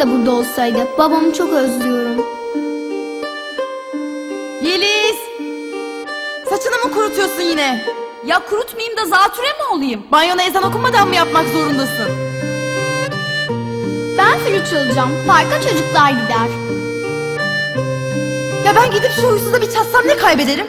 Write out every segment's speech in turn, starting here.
Babam da burada olsaydı. Babamı çok özlüyorum. Yeliz! Saçını mı kurutuyorsun yine? Ya kurutmayayım da zatüre mi olayım? Banyona ezan okunmadan mı yapmak zorundasın? Ben flüt çalacağım. Parka çocuklar gider. Ya ben gidip şu huysuza bir çatsam ne kaybederim?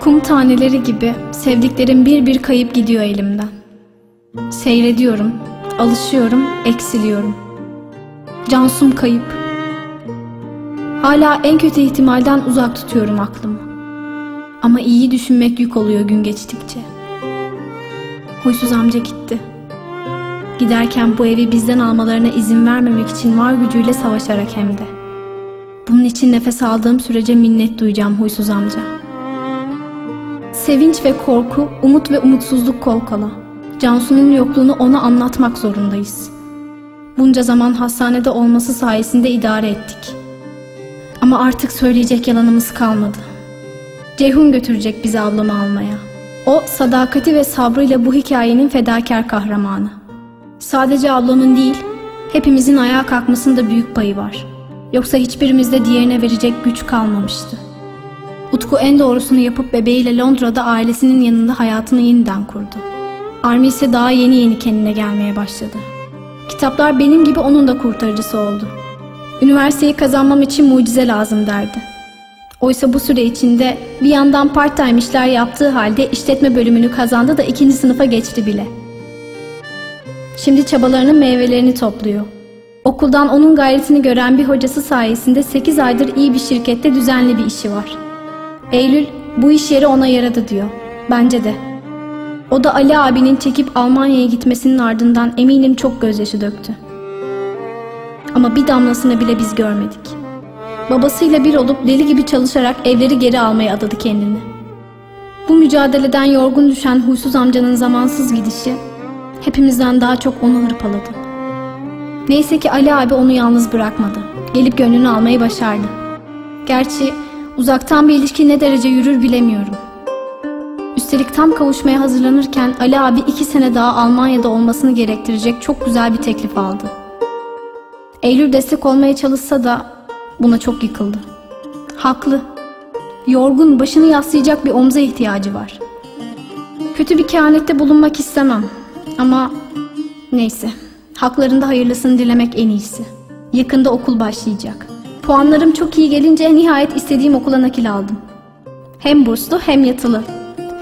Kum taneleri gibi sevdiklerim bir bir kayıp gidiyor elimden. Seyrediyorum, alışıyorum, eksiliyorum. Cansum kayıp. Hala en kötü ihtimalden uzak tutuyorum aklımı. Ama iyi düşünmek yük oluyor gün geçtikçe. Huysuz amca gitti. Giderken bu evi bizden almalarına izin vermemek için var gücüyle savaşarak hem de. Bunun için nefes aldığım sürece minnet duyacağım huysuz amca. Sevinç ve korku, umut ve umutsuzluk kol kola. Cansu'nun yokluğunu ona anlatmak zorundayız. Bunca zaman hastanede olması sayesinde idare ettik. Ama artık söyleyecek yalanımız kalmadı. Ceyhun götürecek bizi ablamı almaya. O sadakati ve sabrıyla bu hikayenin fedakar kahramanı. Sadece ablamın değil, hepimizin ayağa kalkmasında büyük payı var. Yoksa hiçbirimizde diğerine verecek güç kalmamıştı. Utku en doğrusunu yapıp bebeğiyle Londra'da ailesinin yanında hayatını yeniden kurdu. Army ise daha yeni yeni kendine gelmeye başladı. Kitaplar benim gibi onun da kurtarıcısı oldu. Üniversiteyi kazanmam için mucize lazım derdi. Oysa bu süre içinde bir yandan part-time işler yaptığı halde işletme bölümünü kazandı da ikinci sınıfa geçti bile. Şimdi çabalarının meyvelerini topluyor. Okuldan onun gayretini gören bir hocası sayesinde 8 aydır iyi bir şirkette düzenli bir işi var. Eylül bu iş yeri ona yaradı diyor. Bence de. O da Ali abinin çekip Almanya'ya gitmesinin ardından eminim çok gözyaşı döktü. Ama bir damlasını bile biz görmedik. Babasıyla bir olup deli gibi çalışarak evleri geri almaya adadı kendini. Bu mücadeleden yorgun düşen huysuz amcanın zamansız gidişi hepimizden daha çok onu hırpaladı. Neyse ki Ali abi onu yalnız bırakmadı. Gelip gönlünü almayı başardı. Gerçi uzaktan bir ilişki ne derece yürür bilemiyorum. Üstelik tam kavuşmaya hazırlanırken Ali abi iki sene daha Almanya'da olmasını gerektirecek çok güzel bir teklif aldı. Eylül destek olmaya çalışsa da buna çok yıkıldı. Haklı. Yorgun, başını yaslayacak bir omza ihtiyacı var. Kötü bir kehanette bulunmak istemem. Ama neyse. Haklarında hayırlısını dilemek en iyisi. Yakında okul başlayacak. Puanlarım çok iyi gelince nihayet istediğim okula nakil aldım. Hem burslu hem yatılı.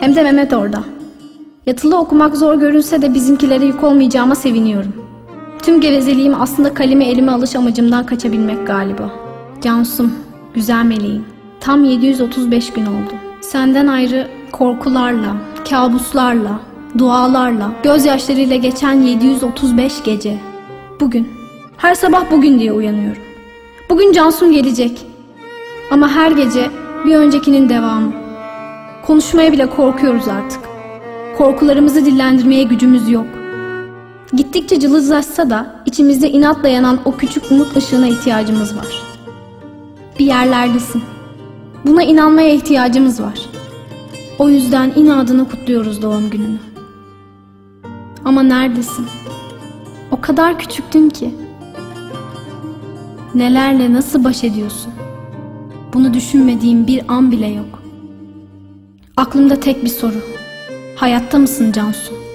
Hem de Mehmet orada. Yatılı okumak zor görünse de bizimkilere yük olmayacağıma seviniyorum. Tüm gevezeliğim aslında kalemi elime alış amacımdan kaçabilmek galiba. Cansum, güzel meleğim. Tam 735 gün oldu. Senden ayrı korkularla, kabuslarla, dualarla, gözyaşlarıyla geçen 735 gece. Bugün, her sabah bugün diye uyanıyorum. Bugün Cansum gelecek. Ama her gece bir öncekinin devamı. Konuşmaya bile korkuyoruz artık. Korkularımızı dillendirmeye gücümüz yok. Gittikçe cılızlaşsa da içimizde inatla yanan o küçük umut ışığına ihtiyacımız var. Bir yerlerdesin. Buna inanmaya ihtiyacımız var. O yüzden inadını kutluyoruz doğum gününü. Ama neredesin? O kadar küçüktün ki. Nelerle nasıl baş ediyorsun? Bunu düşünmediğim bir an bile yok. Aklımda tek bir soru. Hayatta mısın Cansu?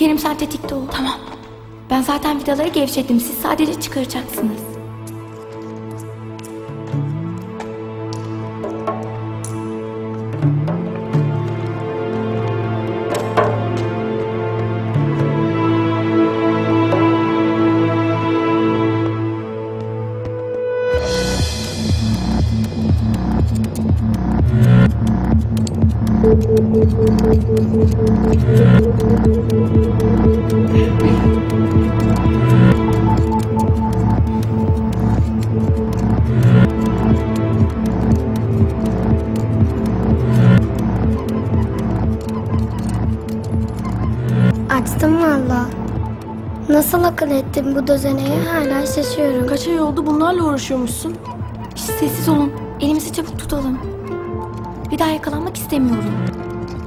Kerim sen tetikte ol. Tamam. Ben zaten vidaları gevşettim. Siz sadece çıkaracaksınız. Valla. Nasıl akıl ettim bu düzeneyi hala şaşıyorum. Kaç ay oldu bunlarla uğraşıyormuşsun? Şş, sessiz olun. Elimizi çabuk tutalım. Bir daha yakalanmak istemiyorum.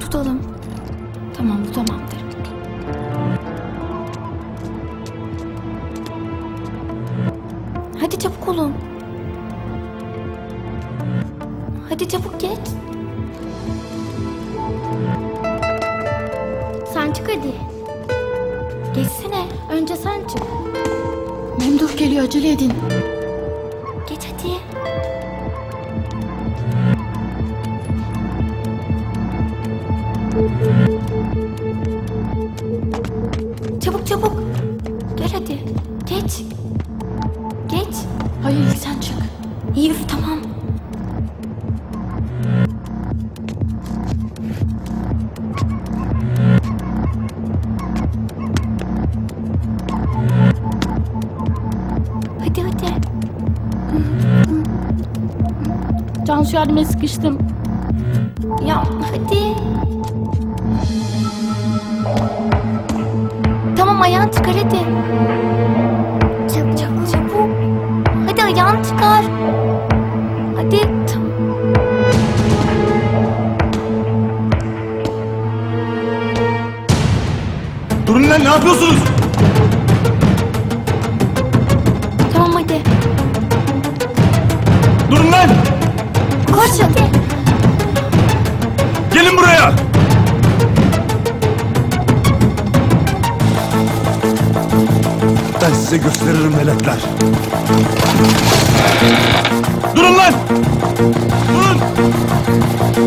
Tutalım. Tamam bu tamamdır. Hadi çabuk olun. Hadi çabuk geç. Sen çık hadi. 我这列定。Yardım et sıkıştım. Ya hadi. Tamam ayağını çıkar hadi. Çabuk çabuk. Çabuk. Hadi ayağını çıkar. Hadi. Tamam. Durun lan ne yapıyorsunuz? Koş hadi. Gelin buraya! Ben size gösteririm melekler. Durun lan! Durun!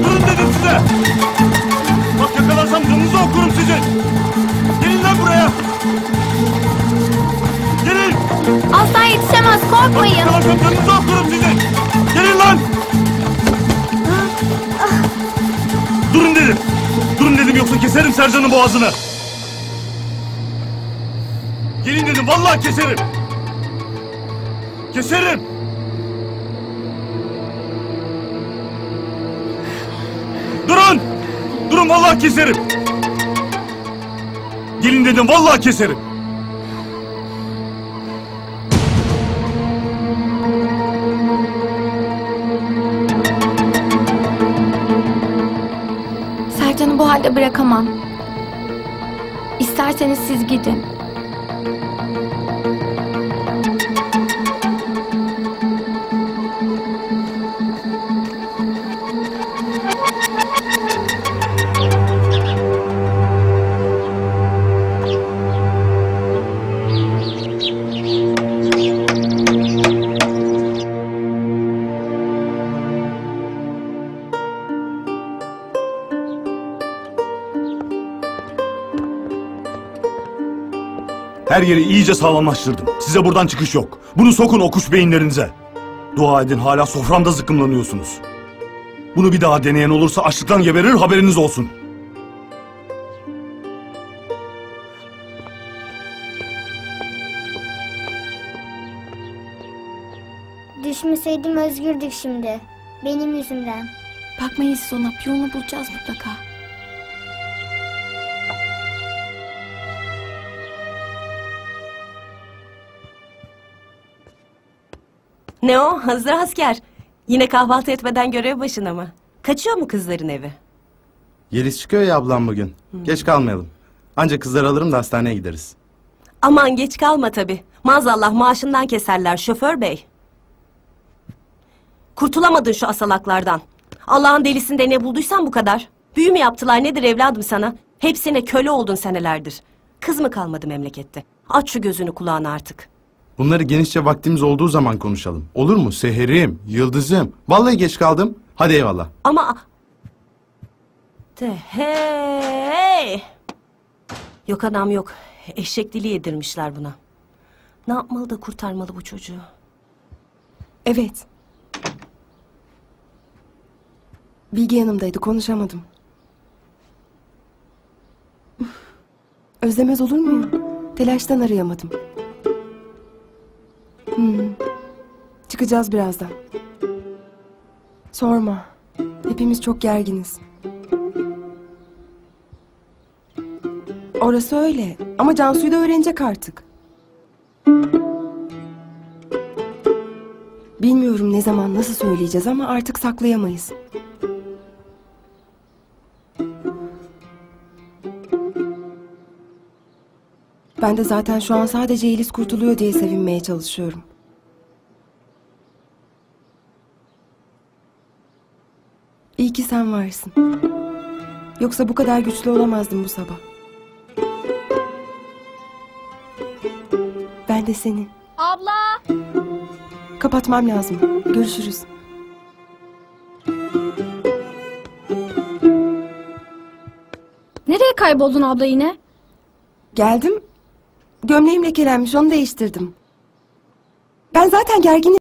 Durun dedim size! Bak yakalarsam canınızı okurum sizin! Gelin lan buraya! Gelin! Aslan yetişemez korkmayın. Yakalarsam canınızı okurum sizin! Yoksa keserim Sercan'ın boğazını! Gelin dedim vallahi keserim! Keserim! Durun! Durun vallahi keserim! Gelin dedim vallahi keserim! Bırakamam. İsterseniz siz gidin. Her yeri iyice sağlamlaştırdım. Size buradan çıkış yok. Bunu sokun o kuş beyinlerinize. Dua edin hala soframda zıkkımlanıyorsunuz. Bunu bir daha deneyen olursa açlıktan geberir haberiniz olsun. Düşmeseydim özgürdük şimdi. Benim yüzümden. Bakmayın siz ona. Bir yolunu bulacağız mutlaka. Ne o? Hazır asker. Yine kahvaltı etmeden görev başına mı? Kaçıyor mu kızların evi? Yeliz çıkıyor ya ablam bugün. Geç kalmayalım. Ancak kızları alırım da hastaneye gideriz. Aman geç kalma tabi. Maazallah maaşından keserler şoför bey. Kurtulamadın şu asalaklardan. Allah'ın delisinde ne bulduysan bu kadar. Büyü mü yaptılar nedir evladım sana? Hepsine köle oldun senelerdir. Kız mı kalmadı memlekette? Aç şu gözünü kulağını artık. Bunları genişçe vaktimiz olduğu zaman konuşalım. Olur mu? Seherim, yıldızım. Vallahi geç kaldım. Hadi eyvallah. Ama... De hey! Yok adam yok. Eşek dili yedirmişler buna. Ne yapmalı da kurtarmalı bu çocuğu? Evet. Bilge yanımdaydı konuşamadım. Özlemez olur muyum? Telaştan arayamadım. Hmm. Çıkacağız birazdan. Sorma. Hepimiz çok gerginiz. Orası öyle. Ama Cansu'yu da öğrenecek artık. Bilmiyorum ne zaman nasıl söyleyeceğiz ama artık saklayamayız. Ben de zaten şu an sadece Yeliz kurtuluyor diye sevinmeye çalışıyorum. İyi ki sen varsın. Yoksa bu kadar güçlü olamazdım bu sabah. Ben de senin. Abla! Kapatmam lazım. Görüşürüz. Nereye kayboldun abla yine? Geldim. Gömleğim lekelenmiş onu değiştirdim. Ben zaten gerginim.